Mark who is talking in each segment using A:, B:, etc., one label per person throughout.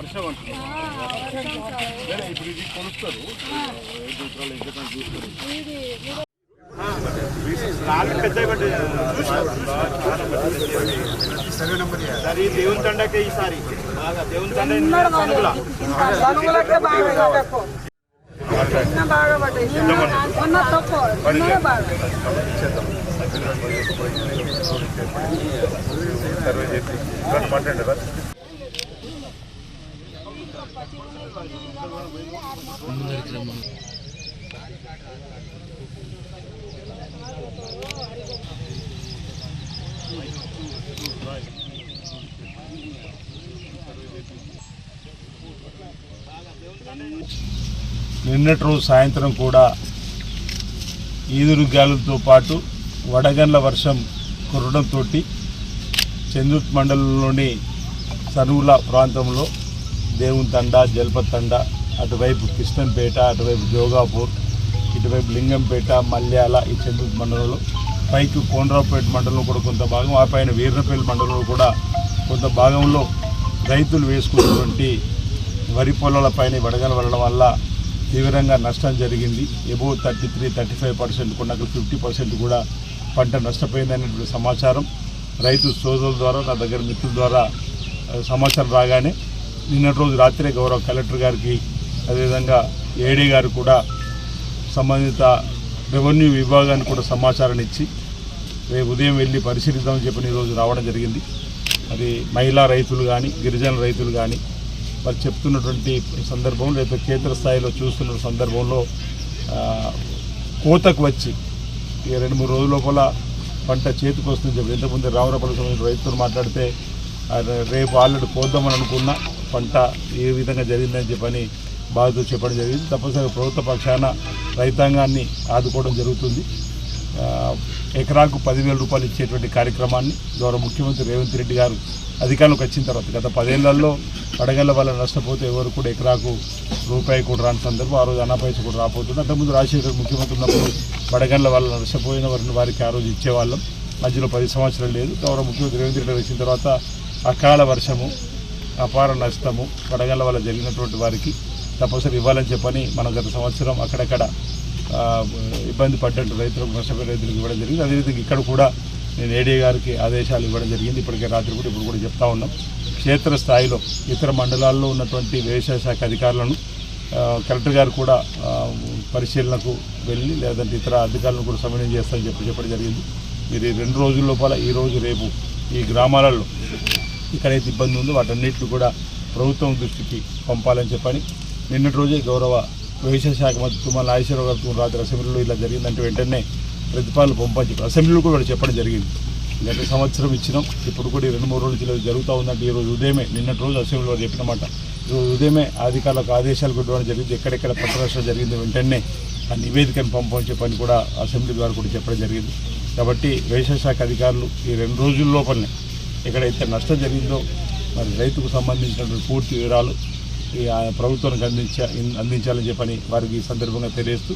A: వర్షం అంటున్నారు. సరే, ఇప్పుడు ఇది చూస్తారు.
B: సరే దేవుని తండకే ఈసారి. బాగా దేవుని తండ
C: సనుగులకే బాగా ఎక్కువ నిన్న బాగా పడ్డాయి. మొన్న తక్కువ నిన్ననే బాగా.
A: సర్వే చేసి ఇవన్నీ మాట్లాడండి నిన్నటి రోజు సాయంత్రం కూడా ఈదురు గాలులతో పాటు వడగండ్ల వర్షం కురడంతో చంద్రుత్ మండలంలోని సనువుల ప్రాంతంలో దేవుని తండ జలపత్ తండ అటువైపు కృష్ణంపేట అటువైపు జోగాపూర్ ఇటువైపు లింగంపేట మల్యాల ఈ చంద్రుత్ మండలంలో. పైకి కోనరావుపేట మండలంలో కూడా కొంత భాగం ఆ పైన వీర్నపల్లి మండలంలో కూడా కొంత భాగంలో రైతులు వేసుకున్నటువంటి వరి పొలాల పైన వడగల వెళ్ళడం వల్ల తీవ్రంగా నష్టం జరిగింది. Above thirty three thirty five percent కూడా ఫిఫ్టీ పర్సెంట్ కూడా పంట నష్టపోయిందనేటువంటి సమాచారం. రైతు సోదరుల ద్వారా నా దగ్గర మిత్రుల ద్వారా సమాచారం రాగానే నిన్నటి రోజు రాత్రే గౌరవ కలెక్టర్ గారికి అదేవిధంగా ఏడీ గారు కూడా సంబంధిత రెవెన్యూ విభాగానికి కూడా సమాచారాన్ని ఇచ్చి రేపు ఉదయం వెళ్ళి పరిశీలిద్దామని చెప్పిన ఈరోజు రావడం జరిగింది. అది మహిళా రైతులు కానీ గిరిజన రైతులు కానీ వారు చెప్తున్నటువంటి సందర్భం లేకపోత్ర స్థాయిలో చూస్తున్న సందర్భంలో కోతకు వచ్చి ఈ రెండు మూడు రోజుల లోపల పంట చేతికి వస్తుంది చెప్పి ఇంతకుముందు రావురపల్లి రైతులు మాట్లాడితే రేపు ఆల్రెడీ కోద్దామని అనుకున్న పంట ఏ విధంగా జరిగిందని చెప్పని బాధతో చెప్పడం జరిగింది. తప్పనిసరిగా ప్రభుత్వ పక్షాన రైతాంగాన్ని ఆదుకోవడం జరుగుతుంది. ఎకరాకు పదివేల రూపాయలు ఇచ్చేటువంటి కార్యక్రమాన్ని గౌరవ ముఖ్యమంత్రి రేవంత్ రెడ్డి గారు అధికారంలోకి వచ్చిన తర్వాత గత పదేళ్ళలో వడగళ్ళ వల్ల నష్టపోతే ఎవరు కూడా ఎకరాకు రూపాయి కూడా రాని సందర్భం ఆ రోజు అనాపైస కూడా రాపోతుంది అంతకుముందు రాజశేఖర్ ముఖ్యమంత్రి ఉన్నప్పుడు వడగళ్ళ వల్ల నష్టపోయిన వారిని వారికి ఆ రోజు ఇచ్చేవాళ్ళం. మధ్యలో పది సంవత్సరాలు లేదు. గౌరవ ముఖ్యమంత్రి రేవంత్ రెడ్డి వచ్చిన తర్వాత అకాల వర్షము అపార నష్టము వడగళ్ళ వల్ల జరిగినటువంటి వారికి తప్పనిసరి ఇవ్వాలని చెప్పని మనం గత సంవత్సరం అక్కడక్కడ ఇబ్బంది పడ్డట్టు రైతులకు నష్టపోయిన రైతులకు ఇవ్వడం జరిగింది. అదేవిధంగా ఇక్కడ కూడా నేను ఏడీ గారికి ఆదేశాలు ఇవ్వడం జరిగింది. ఇప్పటికే రాత్రి కూడా ఇప్పుడు కూడా చెప్తా ఉన్నాం. క్షేత్ర స్థాయిలో ఇతర మండలాల్లో ఉన్నటువంటి వ్యవసాయ శాఖ అధికారులను కలెక్టర్ గారు కూడా పరిశీలనకు వెళ్ళి లేదంటే ఇతర అధికారులను కూడా సమన్వయం చేస్తామని చెప్పి చెప్పడం జరిగింది. మీరు రెండు రోజుల లోపల ఈరోజు రేపు ఈ గ్రామాలలో ఎక్కడైతే ఇబ్బంది ఉందో వాటన్నిటిని కూడా ప్రభుత్వం దృష్టికి పంపాలని చెప్పని నిన్నటి రోజే గౌరవ వ్యవసాయ శాఖ మంత్రి తుమ్మల నాగేశ్వరరావు గారు రాత్రి అసెంబ్లీలో ఇలా జరిగిందంటే వెంటనే ప్రతిపాదనలు పంపని అసెంబ్లీలో కూడా చెప్పడం జరిగింది. గత సంవత్సరం ఇచ్చినాం. ఇప్పుడు కూడా రెండు మూడు రోజులు జరుగుతూ ఉందంటే ఈ రోజు ఉదయమే నిన్నటి రోజు అసెంబ్లీలో చెప్పినమాట. ఈరోజు ఉదయమే అధికారులకు ఆదేశాలు కొట్టడం జరిగింది. ఎక్కడెక్కడ పంట రాష్ట్రాలు జరిగింది వెంటనే ఆ నివేదికను పంపని చెప్పని కూడా అసెంబ్లీ ద్వారా కూడా చెప్పడం జరిగింది. కాబట్టి వ్యవసాయ శాఖ అధికారులు ఈ రెండు రోజుల లోపలనే ఎక్కడైతే నష్టం జరిగిందో మరి రైతుకు సంబంధించినటువంటి పూర్తి వివరాలు ఈ ప్రభుత్వానికి అందించ అందించాలని చెప్పని వారికి ఈ సందర్భంగా తెలియజేస్తూ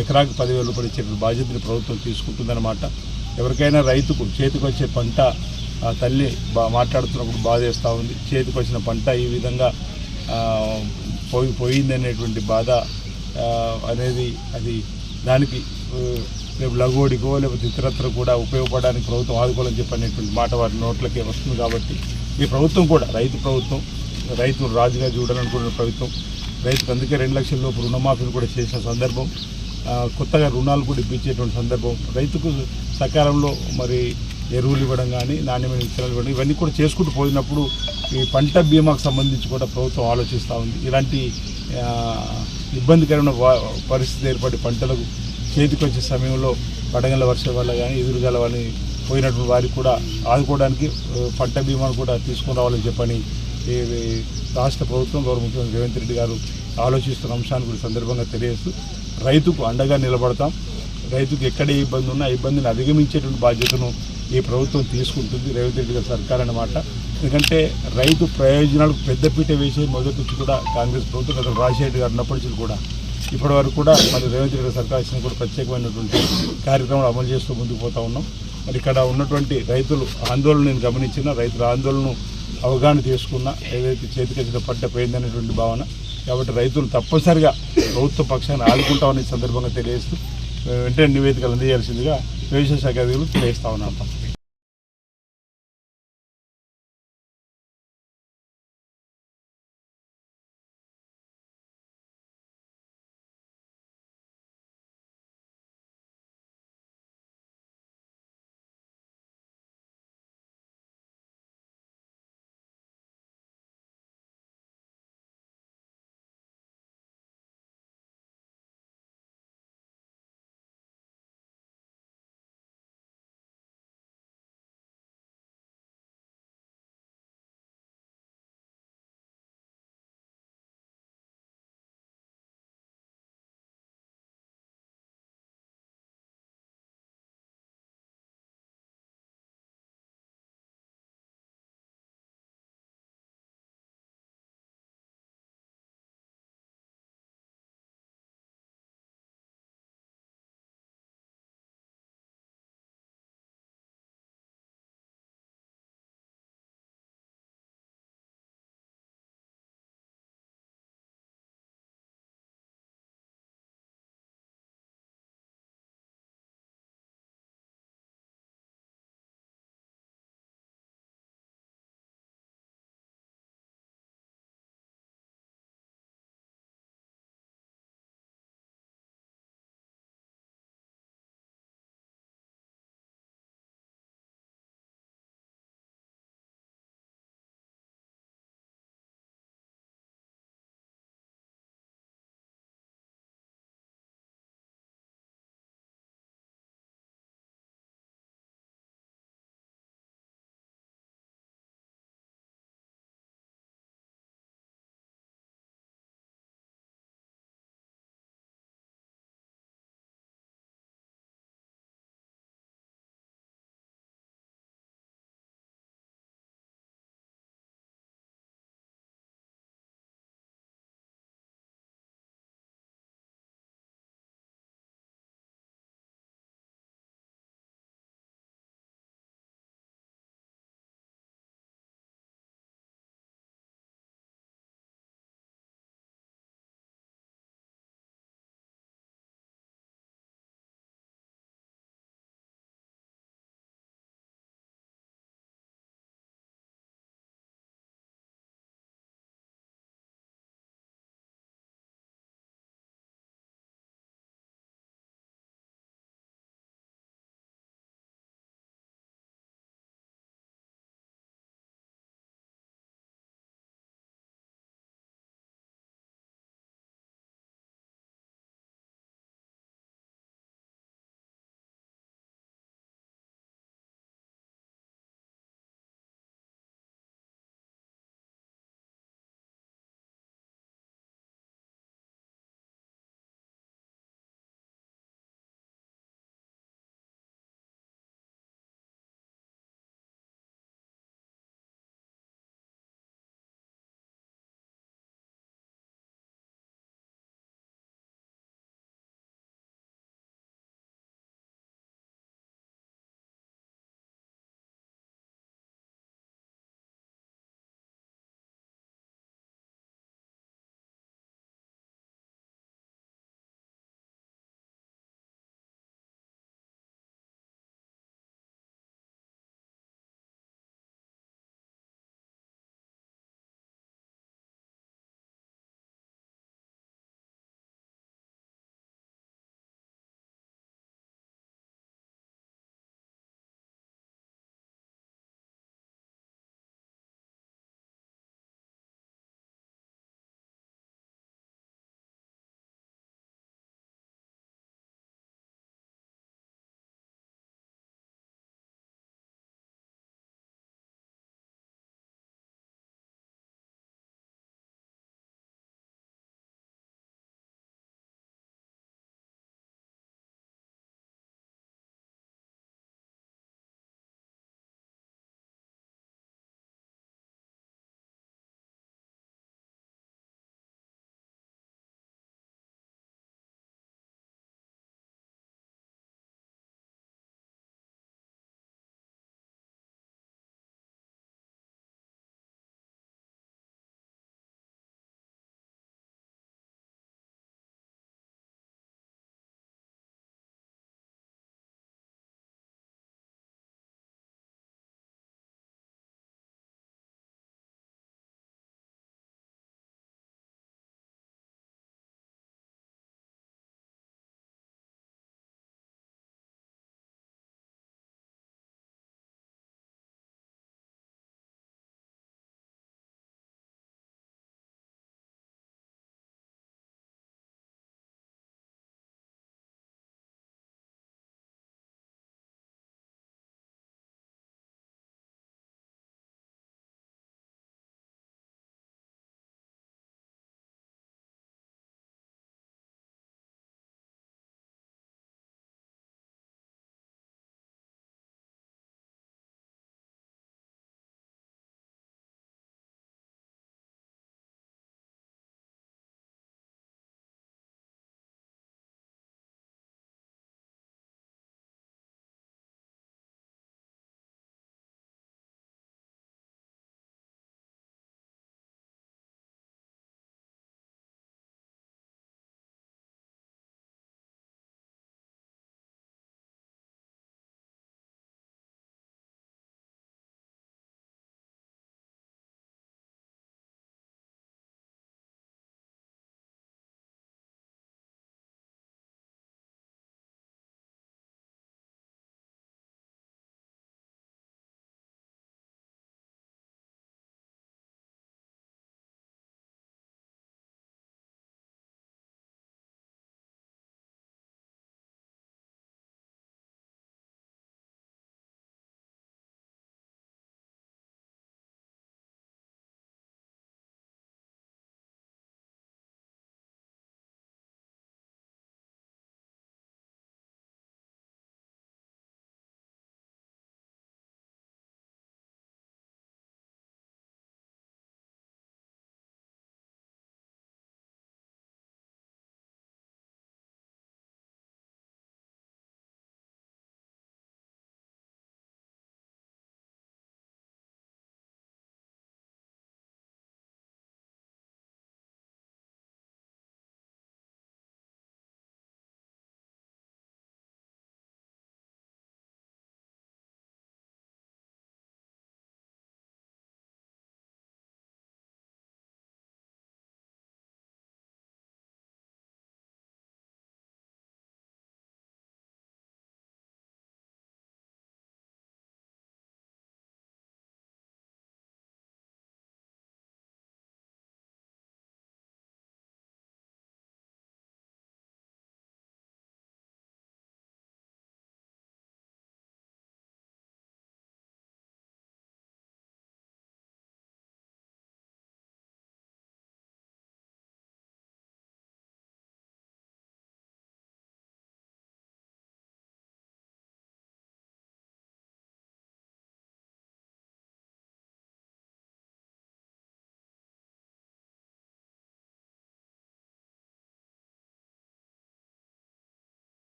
A: ఎకరాకు పదివేల రూపాయలు ఇచ్చే బాధ్యతని ప్రభుత్వం తీసుకుంటుందన్నమాట. ఎవరికైనా రైతుకు చేతికొచ్చే పంట ఆ తల్లి బా మాట్లాడుతున్నప్పుడు బాధేస్తూ ఉంది. చేతికొచ్చిన పంట ఈ విధంగా పోయి పోయిందనేటువంటి బాధ అనేది అది దానికి రేపు లఘువుడికో లేకపోతే ఇతరత్ర కూడా ఉపయోగపడడానికి ప్రభుత్వం ఆదుకోవాలని చెప్పనేటువంటి మాట వారి నోట్లకే వస్తుంది కాబట్టి ఈ ప్రభుత్వం కూడా రైతు ప్రభుత్వం రైతును రాజుగా చూడాలనుకున్న ప్రభుత్వం రైతుకు అందుకే రెండు లక్షల లోపు రుణమాఫీలు కూడా చేసిన సందర్భం కొత్తగా రుణాలు కూడా ఇప్పించేటువంటి సందర్భం రైతుకు సకాలంలో మరి ఎరువులు ఇవ్వడం కానీ నాణ్యమైన విత్తనాలు ఇవ్వడం ఇవన్నీ కూడా చేసుకుంటూ పోయినప్పుడు ఈ పంట బీమాకు సంబంధించి కూడా ప్రభుత్వం ఆలోచిస్తూ ఉంది. ఇలాంటి ఇబ్బందికరమైన పరిస్థితి ఏర్పడి పంటలకు చేతికి వచ్చే సమయంలో వడగల వర్షం వల్ల కానీ ఎదురుగల వాళ్ళని పోయినటువంటి వారికి కూడా ఆదుకోవడానికి పంట బీమాను కూడా తీసుకుని రావాలని చెప్పని రాష్ట్ర ప్రభుత్వం గౌరవ ముఖ్యమంత్రి రేవంత్ రెడ్డి గారు ఆలోచిస్తున్న అంశాన్ని కూడా సందర్భంగా తెలియజేస్తూ రైతుకు అండగా నిలబడతాం. రైతుకు ఎక్కడ ఏ ఇబ్బంది ఉన్నా ఇబ్బందిని అధిగమించేటువంటి బాధ్యతను ఈ ప్రభుత్వం తీసుకుంటుంది రేవంత్ రెడ్డి గారి సర్కార్ అన్నమాట. ఎందుకంటే రైతు ప్రయోజనాలకు పెద్దపీట వేసే మొదటి నుంచి కూడా కాంగ్రెస్ ప్రభుత్వం గత రాజశేఖర్ గారు ఉన్నప్పటి నుంచి కూడా ఇప్పటి వరకు కూడా మరి రేవంత్ రెడ్డి సర్కార్ ఇచ్చిన కూడా ప్రత్యేకమైనటువంటి కార్యక్రమాలు అమలు చేస్తూ ముందుకు పోతా ఉన్నాం. మరి ఇక్కడ ఉన్నటువంటి రైతులు ఆందోళన నేను గమనించిన రైతుల ఆందోళన అవగాహన చేసుకున్న ఏదైతే చేతికచ్చిన పంట పోయిందనేటువంటి భావన. కాబట్టి రైతులు తప్పనిసరిగా ప్రభుత్వ పక్షాన్ని ఆదుకుంటామని ఈ సందర్భంగా తెలియజేస్తూ వెంటనే నివేదికలు అందజేయాల్సిందిగా వ్యవసాయ శాఖ అధికారులు తెలియజేస్తా ఉన్నాం.